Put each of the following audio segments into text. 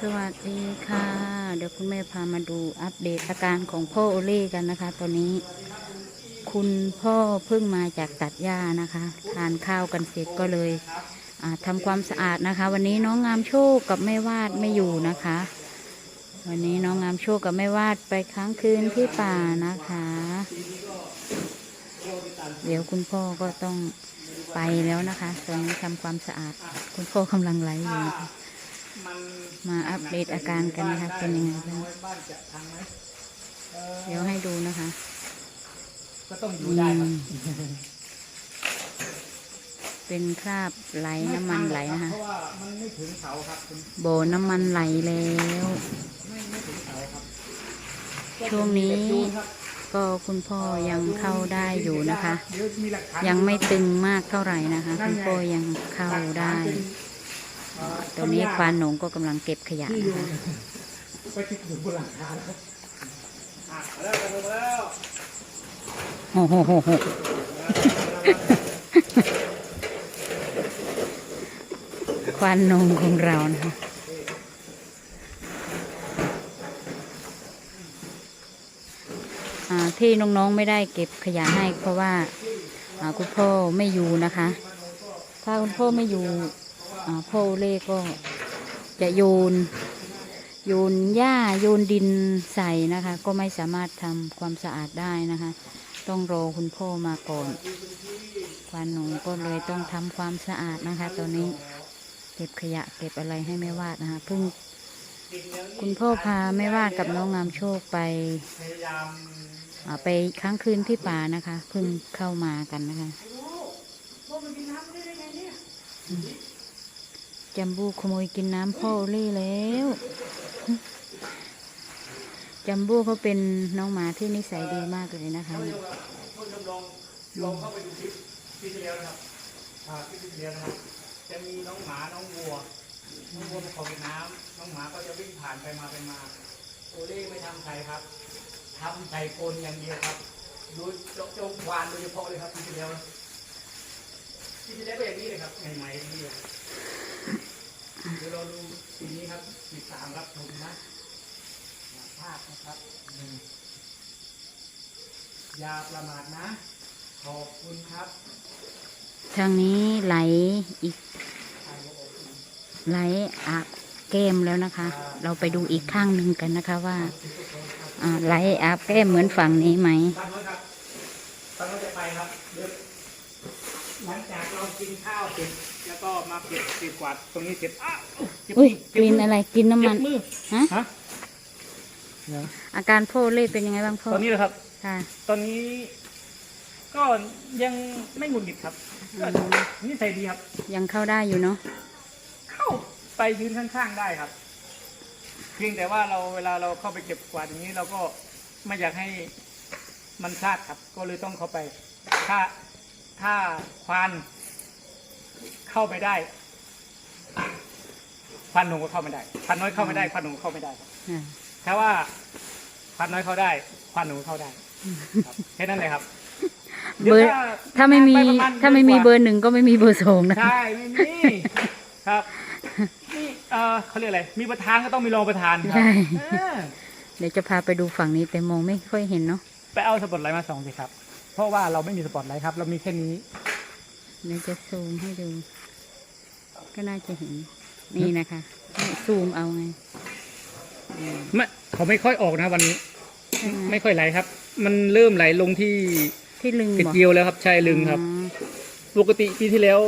สวัสดีค่ะ เดี๋ยวคุณแม่พามาดูอัปเดตอาการของพ่อโอเล่กันนะคะ ตอนนี้ คุณพ่อเพิ่งมาจากตัดหญ้านะคะ ทานข้าวกันเสร็จก็เลยอ่าทำความสะอาดนะคะ วันนี้น้องงามโชคกับแม่วาดไม่อยู่นะคะ วันนี้น้องงามโชคกับแม่วาดไปค้างคืนที่ป่านะคะ เดี๋ยวคุณพ่อก็ต้องไปแล้วนะคะตอนนี้ทำความสะอาด คุณพ่อกำลังไลฟ์อยู่นะคะ มาอัปเดตอาการกันนะคะเป็นยังไงบ้างบ้านจะพังไหมเอ่อเดี๋ยวให้ดูนะคะ ก็ต้องอยู่อืได้ครัมบเป็นคราบไหลน้ำมันไหลนะคะเพราะว่ามันไม่ถึงเสาครับคุณโบน้ำมันไหลแล้วไม่ไม่ถึงเสาครับช่วงนี้ก็จะมีเป็ดจูนครับก็คุณพ่อยังเข้าได้อยู่นะคะเดี๋ยวมีหลักฐานยังไม่ตึงมากเท่าไหร่นะคะ คุณพ่อยังเข้าได้เอ่อ ตอนนี้ควานหนงก็กำลังเก็บขยะนะคะไปติดอยู่บนหลังคาแล้วอะแล้วแล้วโอ้โหโหโหควานหนงของเรานะคะที่น้องๆไม่ได้เก็บขยะให้เพราะว่าคุณพ่อไม่อยู่นะคะ ถ้าคุณพ่อไม่อยู่ พ่อเล่ก็จะโยน โยนหญ้าโยนดินใส่นะคะ ก็ไม่สามารถทำความสะอาดได้นะคะ ต้องรอคุณพ่อมาก่อนควานหนูก็เลยต้องทำความสะอาดนะคะตอนนี้เก็บขยะเก็บอะไรให้แม่วาดนะคะเพิ่งคุณพ่อพาแม่วาดกับน้องงามโชคไปไปค้างคืนที่ป่านะคะเพิ่งเข้ามากันนะคะ จัมบูขโมยกินน้ำพ่อเล่แล้วจัมบูเขาเป็นน้องหมาที่นิสัยดีมากเลยนะคะคุณจำลองลองเข้าไปดูคลิปที่ที่แล้วนะครับอ่าคลิปที่แล้วนะครับ จะมีน้องหมาน้องวัวน้องวัวมาขอกินน้ำน้องหมาก็จะวิ่งผ่านไปมาไปมาโอเล่ไม่ทำใครครับทำใส่คนอย่างเดียวครับ ดูโจโจงควานโดยเฉพาะเลยครับที่ที่แล้วนะ ที่ที่แล้วก็อย่างนี้เลยครับใหม่ๆอย่างนี้เลยเดี๋ยวเราดูปีนี้ครับปีสามครับชมนะภาพนะครับหนึ่งอย่าประมาทนะ ขอบคุณครับ ทางนี้ไหลอีก ไหลอาบแก้มแล้วนะคะ เราไปดูอีกข้างหนึ่งกันนะคะว่าอ่าไหลอาบแก้มเหมือนฝั่งนี้ไหมตามนู้นครับตามนู้นจะไปครับเดี๋ยว หลังจากเรากินข้าวเสร็จแล้วก็มาเก็บเก็บกวาดตรงนี้เสร็จอ้าวเจ็บอุ้ยเจ็กบลินมือะไรกลินน้ำมัน เจ็บมือฮะ ฮะเดี๋ยวอาการพ่อเล่เป็นยังไงบ้างพ่อตอนนี้นะครับ ค่ะ ตอนนี้ ก็ยังไม่หงุดหงิดครับก็นิสัยดีครับ ยังเข้าได้อยู่เนาะ เข้าไปยืนข้างๆได้ครับ เพียงแต่ว่าเราเวลาเราเข้าไปเก็บกวาดอย่างนี้เราก็ไม่อยากให้มันพลาดครับ ก็เลยต้องเข้าไป ถ้า ถ้าควานเข้าไปได้ควานหนุ่มก็เข้าไม่ได้ควานน้อยเข้าไม่ได้ควานหนุ่มก็เข้าไม่ได้ครับอ่าถ้าว่าควานน้อยเข้าได้ควานหนุ่มก็เข้าได้ครับแค่นั้นเลยครับเบอร์ดี๋ยวถ้าไม่มีปประณถ้าไม่มีดืนกว่เบอร์หนึ่งก็ไม่มีเบอร์สองนะใช่ไม่มีครับนี่เออเขาเรียกอะไรมีประธานก็ต้องมีรองประธานครัใช่เออเดี๋ยวจะพาไปดูฝั่งนี้แต่มองไม่ค่อยเห็นเนาะไปเอาสปอตไลท์มาส่องสิครับ เพราะว่าเราไม่มีสปอตไลท์ครับ เรามีแค่นี้เดี๋ยวจะซูมให้ดู ก็น่าจะเห็น นี่นะคะนี่ซูมเอาไงอืมไม่เขาไม่ค่อยออกนะวันนี้ ใช่ไหมไม่ค่อยไหลครับ มันเริ่มไหลลงที่ที่ลึงกระบอกเจียวแล้วครับใช่ลึงครับ อ๋อปกติปีที่แล้ว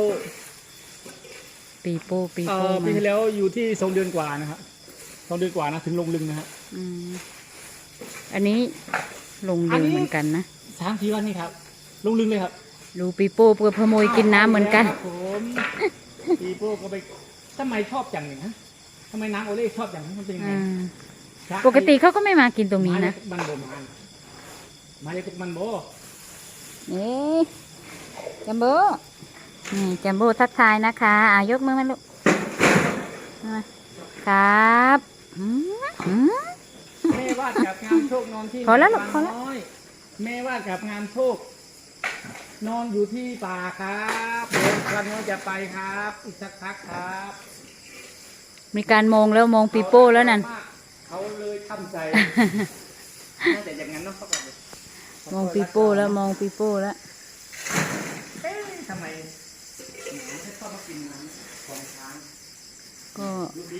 ปีโป้ปีเอ่โป้อมาปีที่แล้วอยู่ที่สองเดือนกว่านะครับสองเดือนกว่านะถึงลงลึงนะฮะ อืมอันนี้ลงอัลึนงนี้เหมือนกันนะ สามทีวันนี้ครับ ลงลึงเลยครับดูปีโป้เพื่อขโมยกินน้ำเหมือนกัน ครับผมปีโป้ก็ไปทำไมชอบอย่างหนึ่งฮะทำไมน้ำโอเล่ชอบอย่างนั้นมันเป็นยังไงอ่าครับปกติเขาก็ไม่มากินตรงนี้นะมาเลยมันโบมันมาเลยตุกมันโบนี่จัมโบ้นี่จัมโบ้ทักทายนะคะอายกมือมาลูกมาครับอืมอืม แม่วาดกับงานโชคนอนที่พอแล้วลูกบางพอแล้ว น้อย แม่วาดกับงานโชคนอนอยู่ที่ป่าครับเดี๋ยวครั้งนี้จะไปครับ อีกสักพักครับมีการมองแล้วมองปีโป้แล้วนั่น เขาเลยทำใจน่าจะอย่างนั้นเนาะเขาบอกมองปีโป้แล้วมองปีโป้แล้วเอ๊ะทำไมหมาให้เข้ามากินน้ำของช้างก็ดูดิ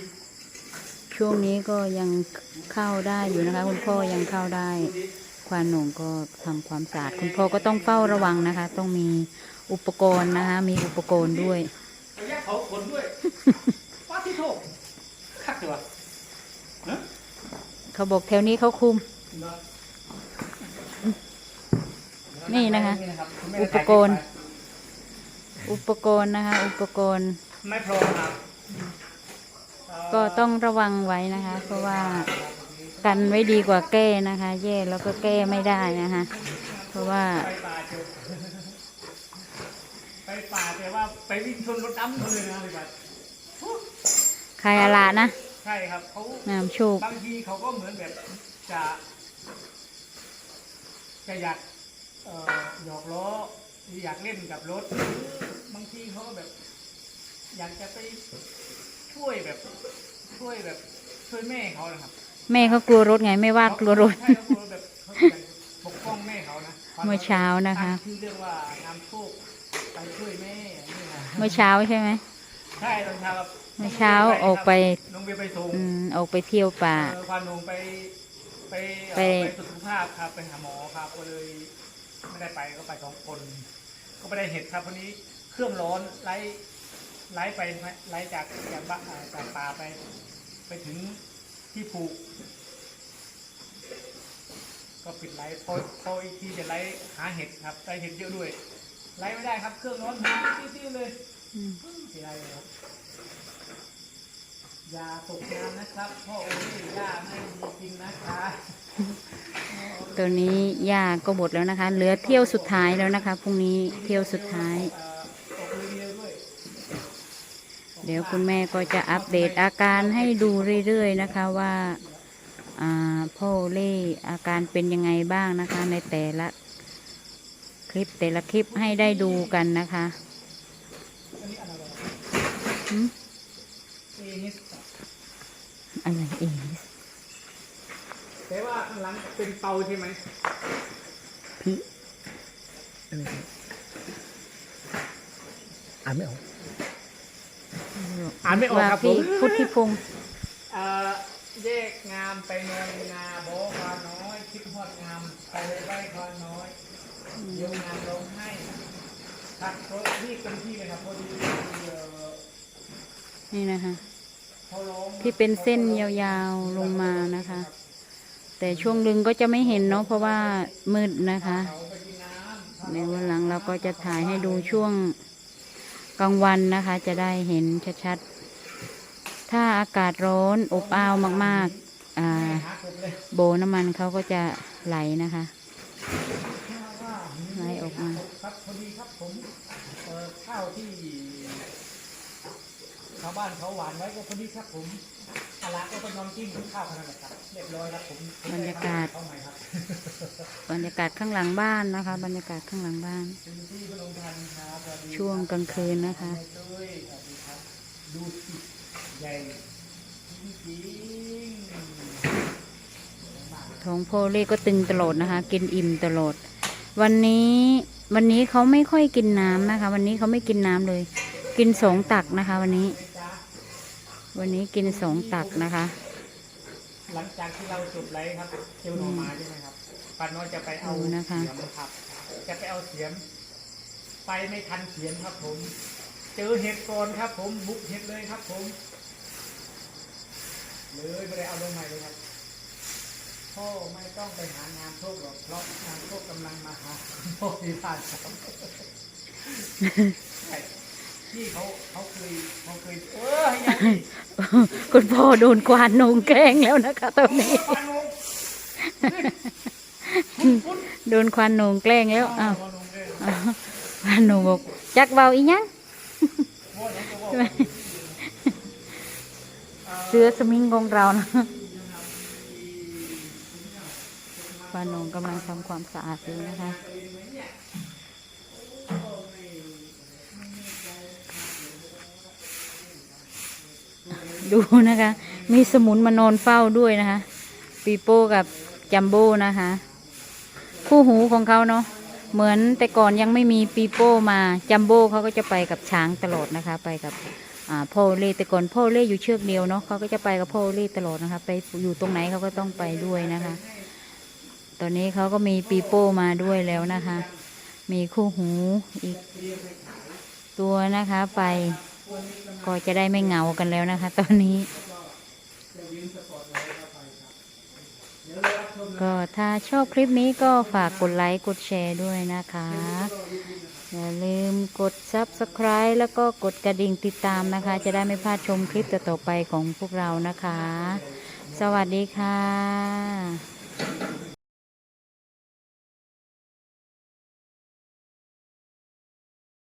ช่วงนี้ก็ยังเข้าได้อยู่นะคะ คุณพ่อยังเข้าได้ดูดิ ควานหนงก็ทำความสะอาดคุณพ่อก็ต้องเฝ้าระวังนะคะ ต้องมีอุปกรณ์นะคะ มีอุปกรณ์ด้วยระยะเขาขนด้วยว้าที่โถคักเลยวะฮะเขาบอกแถวนี้เขาคุมเนอะนี่นะคะคุณแม่อุปกรณ์ อุปกรณ์นะคะ อุปกรณ์ไม่พร้อมครับเก็ต้องระวังไว้นะคะ เพราะว่า กันไว้ดีกว่าแก้นะคะ แย่แล้วก็แก้ไม่ได้นะคะ เพราะว่าไปป่าเจอไปป่าแต่ว่าไปวิ่งชนรถดำเขาเลยนะพี่บัตรใครอาลานะ ใช่ครับเขาน้ำโชคบางทีเขาก็เหมือนแบบจะจะอยากเอ่อหยอกล้อหรืออยากเล่นกับรถหรือบางทีเขาก็แบบ อยากจะไปช่วยแบบ ช่วยแบบช่วยแม่เขานะครับ แม่เขากลัวรถไงไม่ว่ากลัวรถ ใช่เขากลัวแบบเขาอยากปกป้องแม่เขานะเมื่อเช้านะคะ ตั้งชื่อเรื่องว่าน้ำโชคไปช่วยแม่อย่างนี่นะเมื่อเช้าใช่ไหมใช่ตอนเช้าครับเมื่อเช้าออกไปน้องเบียร์ไปส่งอืมออกไปเที่ยวป่า เออพาหนงไปไปเอ่อไป ไปตรวจสุขภาพครับไปหาหมอครับก็เลยไม่ได้ไปก็ไปสองคน ก็ไม่ได้เห็นครับวันนี้เครื่องร้อนไล่ไล่ไปไล่จากจากบ้านอ่าจากป่าไป ไปถึง ที่ผูก ก็ปิดไลฟ์พอพออีกทีจะไลฟ์หาเห็ดครับได้เห็ดเยอะด้วย ไลฟ์ไม่ได้ครับเครื่องร้อนติ้วๆเลยอืมเสียดายเลยครับอย่าตกน้ำนะครับพ่อโอ้ยย่าไม่มีกินนะคะตัวนี้ย่าก็หมดแล้วนะคะ เหลือเที่ยวสุดท้ายแล้วนะคะพรุ่งนี้เที่ยวสุดท้าย เอ่อตกเรือด้วย เดี๋ยวคุณแม่ก็จะอัปเดตอาการให้ดูเรื่อยๆนะคะว่าอ่าพ่อเล่อาการเป็นยังไงบ้างนะคะ ในแต่ละคลิปแต่ละคลิปให้ได้ดูกันนะคะอันนี้อะไรวะหืมเอนิสอะไรเองแต่ว่าข้างหลังเป็นเตาใช่ไหมพี่อะไรครับอ่านไม่ออก อ่านไม่ออกว่าครับผพี่มพุทธิพงศ์เอ่อแยกงามไปนอนนาโบควานน้อย คิดฮอดงามไปไร่ควานน้อยเดี๋ยวงานร้องไห้ครับเพราะที่เต็มที่เลยครับพอดีเอ่อนี่นะคะเขาร้องที่เป็นเส้นยาวๆลงมานะคะ แต่ช่วงลึงก็จะไม่เห็นเนาะเพราะว่ามืดนะคะเขาไปกินน้ำในวันหลังเราก็จะถ่ายให้ดูช่วง กลางวันนะคะจะได้เห็นชัดๆ ถ้าอากาศร้อนอบอ้าวมากๆโบน้ำมันเขาก็จะไหลนะคะไหลออกมาครับพอดีครับผมข้าวที่ชาวบ้านเขาหวานไว้ก็พอดีครับผม อาละก็ไปนอนกินข้าวขนาดนั้นครับเรียบร้อยครับผมบรรยากาศ เข้าใหม่ครับบรรยากาศข้างหลังบ้านนะคะ บรรยากาศข้างหลังบ้าน คุณพี่พลงพันธ์ครับสวัสดีช่วงกลางคืนนะคะแม่ตุ้ยสวัสดีครับดูสิใหญ่จริงท้องพ่อเล่ก็ตึงตลอดนะคะ กินอิ่มตลอด วันนี้วันนี้เขาไม่ค่อยกินน้ำนะคะ วันนี้เขาไม่กินน้ำเลย กินสองตักนะคะ วันนี้ วันนี้กินสองตักนะคะ หลังจากที่เราจบไลฟ์ครับเจลหน่อไม้ใช่ไหมครับปันน้อยจะไปเอาดูนะคะ เสียมครับ จะไปเอาเสียม ไปไม่ทันเสียมครับ ผม เจอเห็ดก่อนครับ ผมบุกเห็ดเลยครับ ผมเลยไม่ได้เอาลงใหม่เลยครับพ่อไม่ต้องไปหางานโชคหรอกเพราะงานโชคกำลังมาหาพ่อที่บ้านครับ ใช่ที่เขาเขาเคยเขาเคยเออยังไงคุณพ่อโดนควานนงแกล้งแล้วนะคะตอนนี้ปานุคุณคุณโดนควานนงแกล้งแล้วอ้าวปานุเลยอ้าวควานนงบอกจักเบาอีหยังว่าอย่างก็ว่าเสือสมิงของเรานะควานนงกำลังทำความสะอาดอยู่นะคะ ดูนะคะ มีสมุนมานอนเฝ้าด้วยนะคะ ปีโป้กับจัมโบ้นะคะ คู่หูของเขาเนาะเหมือนแต่ก่อนยังไม่มีปีโป้มาจัมโบ้เขาก็จะไปกับช้างตลอดนะคะ ไปกับอ่าพ่อเล่แต่ก่อนพ่อเล่อยู่เชือกเดียวเนาะเขาก็จะไปกับพ่อเล่ตลอดนะคะ ไปอยู่ตรงไหนเขาก็ต้องไปด้วยนะคะ ตอนนี้เขาก็มีปีโป้มาด้วยแล้วนะคะ มีคู่หูอีกตัวนะคะไป ก็จะได้ไม่เหงากันแล้วนะคะ ตอนนี้ ก็ถ้าชอบคลิปนี้ก็ฝากกดไลค์กดแชร์ด้วยนะคะ อย่าลืมกด Subscribe แล้วก็กดกระดิ่งติดตามนะคะ จะได้ไม่พลาดชมคลิปต่อๆไปของพวกเรานะคะ สวัสดีค่ะ